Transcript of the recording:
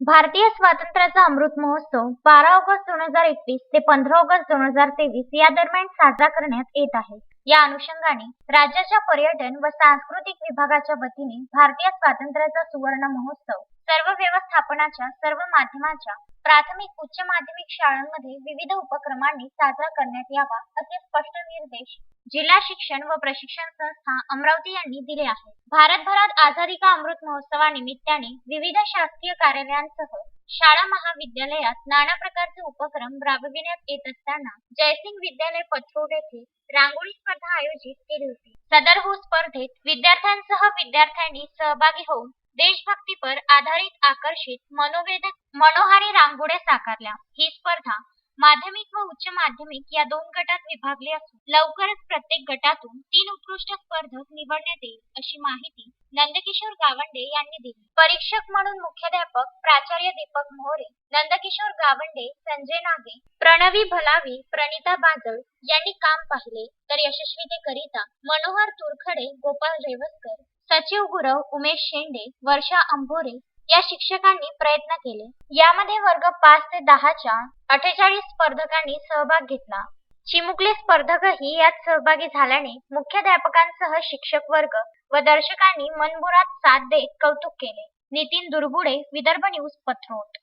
भारतीय स्वातंत्र्याचा अमृत महोत्सव बारा ऑगस्ट दोन हजार एकवीस ते पंधरा ऑगस्ट दोन हजार तेवीस या दरम्यान साजरा करण्यात येत आहे. या अनुषंगाने राज्याच्या पर्यटन व सांस्कृतिक विभागाच्या वतीने भारतीय स्वातंत्र्याचा सुवर्ण महोत्सव सर्व व्यवस्थापनाच्या सर्व माध्यमाच्या प्राथमिक उच्च माध्यमिक शाळांमध्ये विविध उपक्रमांनी साजरा करण्यात यावा असे स्पष्ट निर्देश जिल्हा शिक्षण व प्रशिक्षण संस्था अमरावती यांनी दिले आहे. भारतभरात आझादी का अमृत महोत्सवानिमित्ताने विविध शासकीय कार्यालयांसह शाळा महाविद्यालयात नाना प्रकारचे उपक्रम राबविण्यात येत असताना जयसिंग विद्यालय पथरोड येथे रांगोळी स्पर्धा आयोजित केली होती. सदर हो स्पर्धेत विद्यार्थ्यांसह विद्यार्थ्यांनी सहभागी होऊन देशभक्तीपर आधारित आकर्षित मनोवेदक मनोहारी रांगोळ्या साकारल्या. ही स्पर्धा माध्यमिक व उच्च माध्यमिक या दोन गटात विभागले असून लवकरच प्रत्येक गटातून तीन उत्कृष्ट स्पर्धक निवडण्यात येईल अशी माहिती नंदकिशोर गावंडे यांनी दिली. परीक्षक म्हणून मुख्याध्यापक प्राचार्य दीपक मोहरे नंदकिशोर गावंडे संजय नागे प्रणवी भलावी प्रणिता बाजळ यांनी काम पाहिले. तर यशस्वीतेकरिता मनोहर तुरखडे गोपाल रेवसकर सचिव गुरव उमेश शेंडे वर्षा अंभोरे या शिक्षकांनी प्रयत्न केले. यामध्ये वर्ग पाच ते दहाच्या अठ्ठेचाळीस स्पर्धकांनी सहभाग घेतला. चिमुकले स्पर्धकही यात सहभागी झाल्याने मुख्याध्यापकांसह शिक्षक वर्ग व दर्शकांनी मनमुराद साथ देत कौतुक केले. नितीन दुर्गुडे विदर्भ न्यूज पथरोट.